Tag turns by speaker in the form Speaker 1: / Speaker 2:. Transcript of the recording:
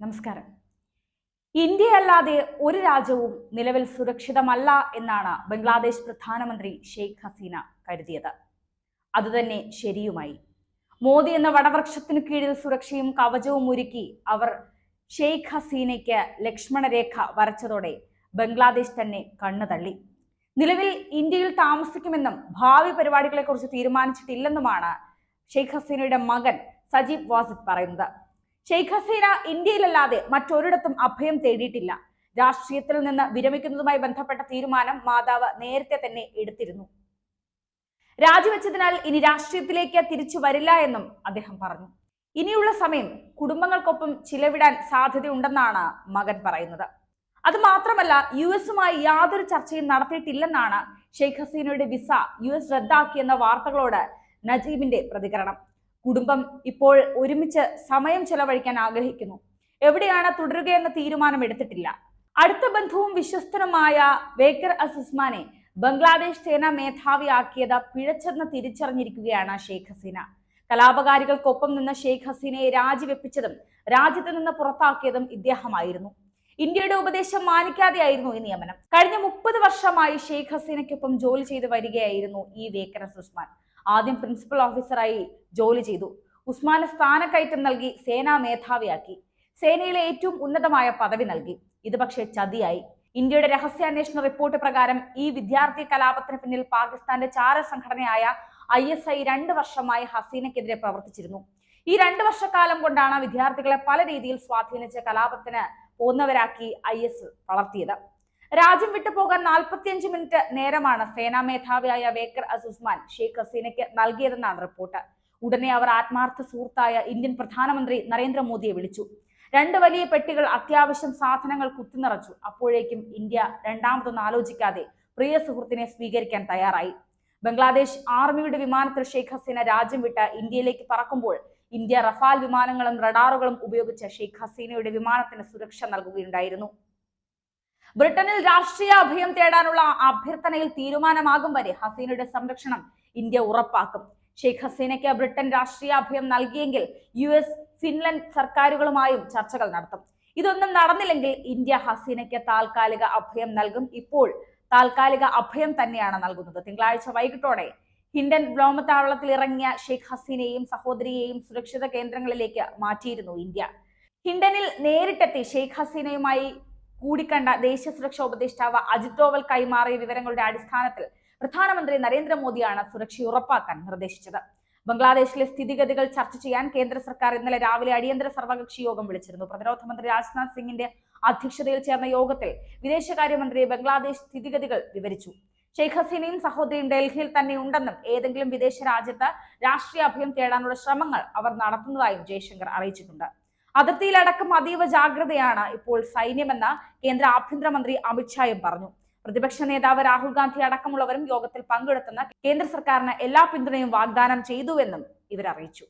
Speaker 1: നമസ്കാരം. ഇന്ത്യ അല്ലാതെ ഒരു രാജ്യവും നിലവിൽ സുരക്ഷിതമല്ല എന്നാണ് ബംഗ്ലാദേശ് പ്രധാനമന്ത്രി ഷെയ്ഖ് ഹസീന കരുതിയത്. അതുതന്നെ ശരിയുമായി. മോദി എന്ന വടവൃക്ഷത്തിനു കീഴിൽ സുരക്ഷയും കവചവും ഒരുക്കി അവർ ഷെയ്ഖ് ഹസീനയ്ക്ക് ലക്ഷ്മണരേഖ വരച്ചതോടെ ബംഗ്ലാദേശ് തന്നെ കണ്ണു തള്ളി. നിലവിൽ ഇന്ത്യയിൽ താമസിക്കുമെന്നും ഭാവി പരിപാടികളെക്കുറിച്ച് തീരുമാനിച്ചിട്ടില്ലെന്നുമാണ് ഷെയ്ഖ് ഹസീനയുടെ മകൻ സജീബ് വാസിദ് പറയുന്നത്. ഷെയ്ഖ് ഹസീന ഇന്ത്യയിലല്ലാതെ മറ്റൊരിടത്തും അഭയം തേടിയിട്ടില്ല. രാഷ്ട്രീയത്തിൽ നിന്ന് വിരമിക്കുന്നതുമായി ബന്ധപ്പെട്ട തീരുമാനം മാതാവ് നേരത്തെ തന്നെ എടുത്തിരുന്നു. രാജിവെച്ചതിനാൽ ഇനി രാഷ്ട്രീയത്തിലേക്ക് തിരിച്ചു വരില്ല എന്നും അദ്ദേഹം പറഞ്ഞു. ഇനിയുള്ള സമയം കുടുംബങ്ങൾക്കൊപ്പം ചിലവിടാൻ സാധ്യതയുണ്ടെന്നാണ് മകൻ പറയുന്നത്. അത് മാത്രമല്ല യു എസുമായി യാതൊരു ചർച്ചയും നടത്തിയിട്ടില്ലെന്നാണ് ഷെയ്ഖ് ഹസീനയുടെ വിസ യു എസ് റദ്ദാക്കിയെന്ന വാർത്തകളോട് നജീബിന്റെ പ്രതികരണം. കുടുംബം ഇപ്പോൾ ഒരുമിച്ച് സമയം ചെലവഴിക്കാൻ ആഗ്രഹിക്കുന്നു. എവിടെയാണ് തുടരുകയെന്ന തീരുമാനം എടുത്തിട്ടില്ല. അടുത്ത ബന്ധുവും വിശ്വസ്തനുമായ വേക്കർ അസുസ്മാനെ ബംഗ്ലാദേശ് സേന മേധാവിയാക്കിയത് പിഴച്ചെന്ന് തിരിച്ചറിഞ്ഞിരിക്കുകയാണ് ഷെയ്ഖ് ഹസീന. കലാപകാരികൾക്കൊപ്പം നിന്ന് ഷെയ്ഖ് ഹസീനയെ രാജിവെപ്പിച്ചതും രാജ്യത്ത് നിന്ന് പുറത്താക്കിയതും ഇദ്ദേഹമായിരുന്നു. ഇന്ത്യയുടെ ഉപദേശം മാനിക്കാതെയായിരുന്നു ഈ നിയമനം. കഴിഞ്ഞ മുപ്പത് വർഷമായി ഷെയ്ഖ് ഹസീനയ്ക്കൊപ്പം ജോലി ചെയ്തു വരികയായിരുന്നു ഈ വേക്കർ അസുസ്മാൻ. ആദ്യം പ്രിൻസിപ്പൽ ഓഫീസറായി ജോലി ചെയ്തു. ഉസ്മാന് സ്ഥാനക്കയറ്റം നൽകി സേനാ മേധാവിയാക്കി. സേനയിലെ ഏറ്റവും ഉന്നതമായ പദവി നൽകി. ഇത് പക്ഷേ ചതിയായി. ഇന്ത്യയുടെ രഹസ്യാന്വേഷണ റിപ്പോർട്ട് പ്രകാരം ഈ വിദ്യാർത്ഥി കലാപത്തിന് പിന്നിൽ പാകിസ്ഥാന്റെ ചാര സംഘടനയായ ഐ എസ് ഐ രണ്ട് വർഷമായി ഹസീനക്കെതിരെ പ്രവർത്തിച്ചിരുന്നു. ഈ രണ്ട് വർഷക്കാലം കൊണ്ടാണ് വിദ്യാർത്ഥികളെ പല രീതിയിൽ സ്വാധീനിച്ച് കലാപത്തിന് പോകുന്നവരാക്കി ഐ എസ് വളർത്തിയത് രാജ്യം വിട്ടു പോകാൻ നാൽപ്പത്തിയഞ്ച് മിനിറ്റ് നേരമാണ് സേനാ മേധാവിയായ വേക്കർ അസുസ്മാൻ ഷെയ്ഖ് ഹസീനയ്ക്ക് നൽകിയതെന്നാണ് റിപ്പോർട്ട്. ഉടനെ അവർ ആത്മാർത്ഥ സുഹൃത്തായ ഇന്ത്യൻ പ്രധാനമന്ത്രി നരേന്ദ്രമോദിയെ വിളിച്ചു. രണ്ട് വലിയ പെട്ടികൾ അത്യാവശ്യം സാധനങ്ങൾ കുത്തിനിറച്ചു അപ്പോഴേക്കും ഇന്ത്യ രണ്ടാമതൊന്നും ആലോചിക്കാതെ പ്രിയ സുഹൃത്തിനെ സ്വീകരിക്കാൻ തയ്യാറായി. ബംഗ്ലാദേശ് ആർമിയുടെ വിമാനത്തിൽ ഷെയ്ഖ് ഹസീന രാജ്യം വിട്ട് ഇന്ത്യയിലേക്ക് പറക്കുമ്പോൾ ഇന്ത്യ റഫാൽ വിമാനങ്ങളും റഡാറുകളും ഉപയോഗിച്ച് ഷെയ്ഖ് ഹസീനയുടെ വിമാനത്തിന് സുരക്ഷ നൽകുകയുണ്ടായിരുന്നു. ബ്രിട്ടനിൽ രാഷ്ട്രീയ അഭയം തേടാനുള്ള അഭ്യർത്ഥനയിൽ തീരുമാനമാകും വരെ ഹസീനയുടെ സംരക്ഷണം ഇന്ത്യ ഉറപ്പാക്കും. ഷെയ്ഖ് ഹസീനയ്ക്ക് ബ്രിട്ടൻ രാഷ്ട്രീയ അഭയം നൽകിയെങ്കിൽ യു എസ് ഫിൻലൻഡ് സർക്കാരുകളുമായും ചർച്ചകൾ നടത്തും. ഇതൊന്നും നടന്നില്ലെങ്കിൽ ഇന്ത്യ ഹസീനയ്ക്ക് താൽക്കാലിക അഭയം നൽകും. ഇപ്പോൾ താൽക്കാലിക അഭയം തന്നെയാണ് നൽകുന്നത്. തിങ്കളാഴ്ച വൈകിട്ടോടെ ഹിൻഡൻ വ്യോമത്താവളത്തിൽ ഇറങ്ങിയ ഷെയ്ഖ് ഹസീനയെയും സഹോദരിയെയും സുരക്ഷിത കേന്ദ്രങ്ങളിലേക്ക് മാറ്റിയിരുന്നു ഇന്ത്യ. ഹിൻഡനിൽ നേരിട്ടെത്തി ഷെയ്ഖ് ഹസീനയുമായി കൂടിക്കണ്ട ദേശീയ സുരക്ഷാ ഉപദേഷ്ടാവ് അജിത് ഡോവൽ കൈമാറിയ വിവരങ്ങളുടെ അടിസ്ഥാനത്തിൽ പ്രധാനമന്ത്രി നരേന്ദ്രമോദിയാണ് സുരക്ഷ ഉറപ്പാക്കാൻ നിർദ്ദേശിച്ചത്. ബംഗ്ലാദേശിലെ സ്ഥിതിഗതികൾ ചർച്ച ചെയ്യാൻ കേന്ദ്ര സർക്കാർ ഇന്നലെ രാവിലെ അടിയന്തര സർവകക്ഷി യോഗം വിളിച്ചിരുന്നു. പ്രതിരോധ മന്ത്രി രാജ്നാഥ് സിംഗിന്റെ അധ്യക്ഷതയിൽ ചേർന്ന യോഗത്തിൽ വിദേശകാര്യമന്ത്രി ബംഗ്ലാദേശ് സ്ഥിതിഗതികൾ വിവരിച്ചു. ഷെയ്ഖ് ഹസീനയും സഹോദരിയും ഡൽഹിയിൽ തന്നെ ഉണ്ടെന്നും ഏതെങ്കിലും വിദേശ രാജ്യത്ത് രാഷ്ട്രീയ അഭയം തേടാനുള്ള ശ്രമങ്ങൾ അവർ നടത്തുന്നതായും ജയശങ്കർ അറിയിച്ചിട്ടുണ്ട്. അതിർത്തിയിലടക്കം അതീവ ജാഗ്രതയാണ് ഇപ്പോൾ സൈന്യമെന്ന് കേന്ദ്ര ആഭ്യന്തരമന്ത്രി അമിത്ഷായും പറഞ്ഞു. പ്രതിപക്ഷ നേതാവ് രാഹുൽ ഗാന്ധി അടക്കമുള്ളവരും യോഗത്തിൽ പങ്കെടുത്തെന്ന് കേന്ദ്ര സർക്കാരിന് എല്ലാ പിന്തുണയും വാഗ്ദാനം ചെയ്തുവെന്നും ഇവർ അറിയിച്ചു.